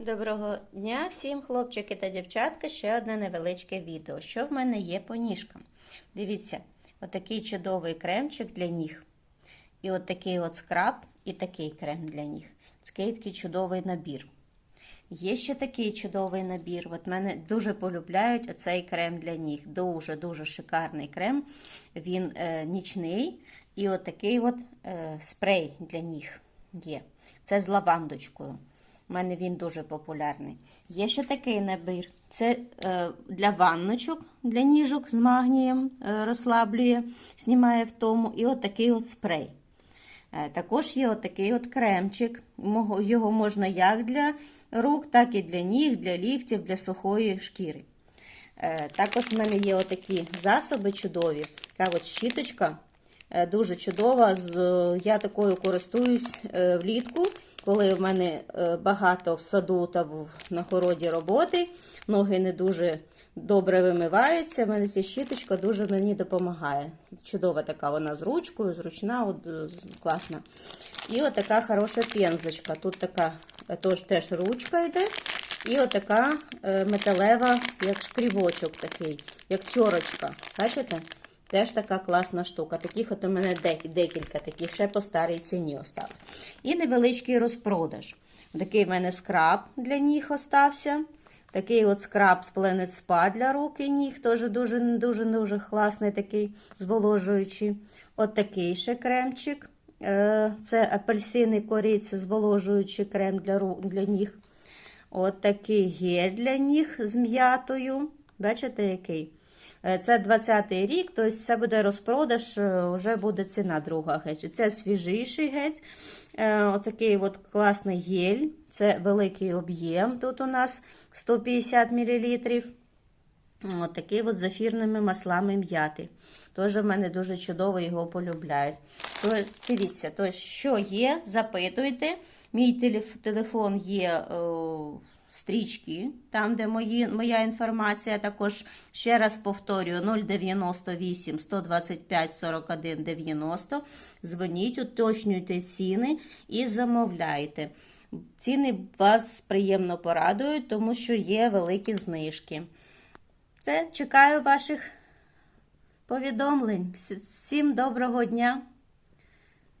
Доброго дня всім, хлопчики та дівчатка. Ще одне невеличке відео. Що в мене є по ніжкам? Дивіться, отакий чудовий кремчик для ніг. І от такий от скраб, і такий крем для ніг. Такий такий чудовий набір. Є ще такий чудовий набір. От мене дуже полюбляють оцей крем для ніг. Дуже-дуже шикарний крем. Він е, нічний. І от такий от е, спрей для ніг є. Це з лавандочкою. У мене він дуже популярний. Є ще такий набір. Це е, для ванночок, для ніжок з магнієм е, розслаблює, знімає втому. І от от спрей. Е, також є от такий от кремчик. Його можна як для рук, так і для ніг, для ліктів, для сухої шкіри. Також в мене є отакі засоби чудові. Така от щіточка дуже чудова. Я такою користуюсь влітку, коли в мене е, багато в саду та на городі роботи. Ноги не дуже добре вимиваються. В мене ця щіточка дуже мені допомагає. Чудова така вона з ручкою, зручна, от, е, класна. І от хороша пензочка. Тут така е, тож, теж ручка йде. І отака металева, як шкрівочок такий, як чорочка. Бачите? Теж така класна штука. Таких от у мене декілька таких, ще по старій ціні остався. І невеличкий розпродаж. Такий в мене скраб для ніг остався. Такий от скраб з Planet Spa для рук і ніг. Теж дуже дуже дуже класний, такий зволожуючий. От такий ще кремчик. Е, Це апельсини кориця, зволожуючий крем для, рук, для ніг. От такий гель для ніг з м'ятою. Бачите, який? Е, Це 20-й рік, тобто це буде розпродаж, е, вже буде ціна друга геть. Це свіжіший геть. Е, Отакий от класний гель. Це великий об'єм. Тут у нас 150 мл. От от з ефірними маслами м'яти. Теж в мене дуже чудово його полюбляють. То, дивіться, то що є, запитуйте. Мій телеф- телефон є е, в стрічці, там, де мої, моя інформація. Також ще раз повторюю: 098 125 41 90. Дзвоніть, уточнюйте ціни і замовляйте. Ціни вас приємно порадують, тому що є великі знижки. Це чекаю ваших повідомлень. Всім доброго дня!